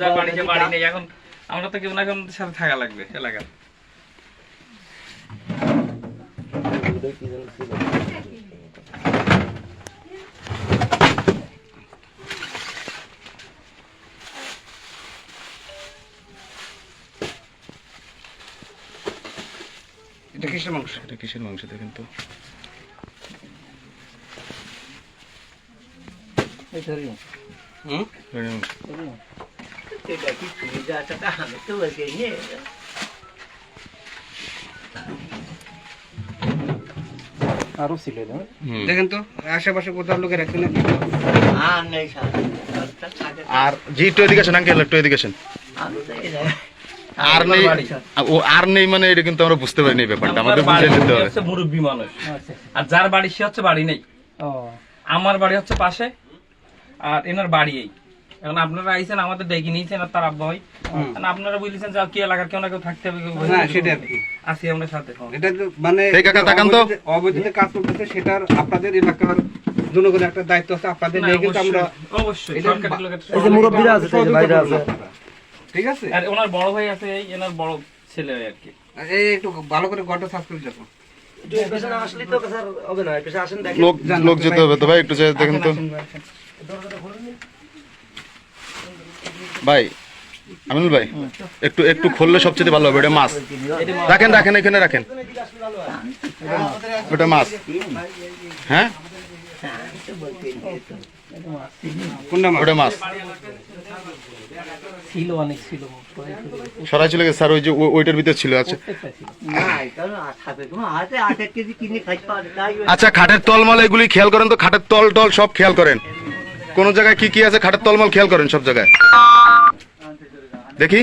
যার বাড়ি নেই এখন আমরা তো কেউ না কেউ সাথে থাকা লাগবে এলাকার এটা কিসের মাংস? এটা কিসের মাংস দেখেন তো। হুম ভেড়ির মাংস। আরও ছিল দেখেন তো আশেপাশে কোথাও লোকে রাখছে নাকি আর জি একটু এদিকে আসেন আঙ্কেল একটু এদিকে আসেন। আর নেই ও আর নেই মানে এটা কিন্তু আমরা বুঝতে পারিনি ব্যাপারটা আমাদের বুঝে নিতে হবে। মুরব্বী মানুষ। আর যার বাড়ি সে হচ্ছে বাড়ি নেই। আমার বাড়ি হচ্ছে পাশে আর এনার বাড়ি এই। এখন আপনারা আইছেন আমাদের ডেকে নিয়েছেন আর তার আব্বা। আর আপনারা বলছেন যে কি এলাকার কেউ না কেউ থাকতে হবে সেটা আর কি। আসি আমরা সাথে। এটা মানে এই কাকা তাকান তো। অবৈধ- কাজ করতেছে সেটার আপনাদের এলাকার জনগণের একটা দায়িত্ব আছে আপনাদের নিয়ে কিন্তু আমরা অবশ্যই, সরকারি লোকের মুরব্বীরা আছে ভাইরা ঠিক আছে? আর ওনার বড় ভাই আছে এই এনার বড় ছেলে আর কি। এই একটু ভালো করে সাফ করে দেখো। পেছনে আসলে তো স্যার হবে না পেছনে আসেন দেখেন। লোক লোক যেতে হবে তো ভাই একটু দেখেন তো। ভাই, আমিনুল ভাই একটু একটু খুললে সবচেয়ে ভালো হবে এটা মাছ। রাখেন রাখেন এখানে রাখেন। ওটা মাছ। হ্যাঁ? ওটা মাছ। সরাই চলে গেছে স্যার ওই যে ও- ওইটার ভিতর ছিল আচ্ছা। আচ্ছা খাটের তলমল এগুলি খেয়াল করেন তো খাটের তল টল সব খেয়াল করেন। কোন জায়গায় কি কি আছে খাটের তলমল খেয়াল করেন সব জায়গায়। দেখি।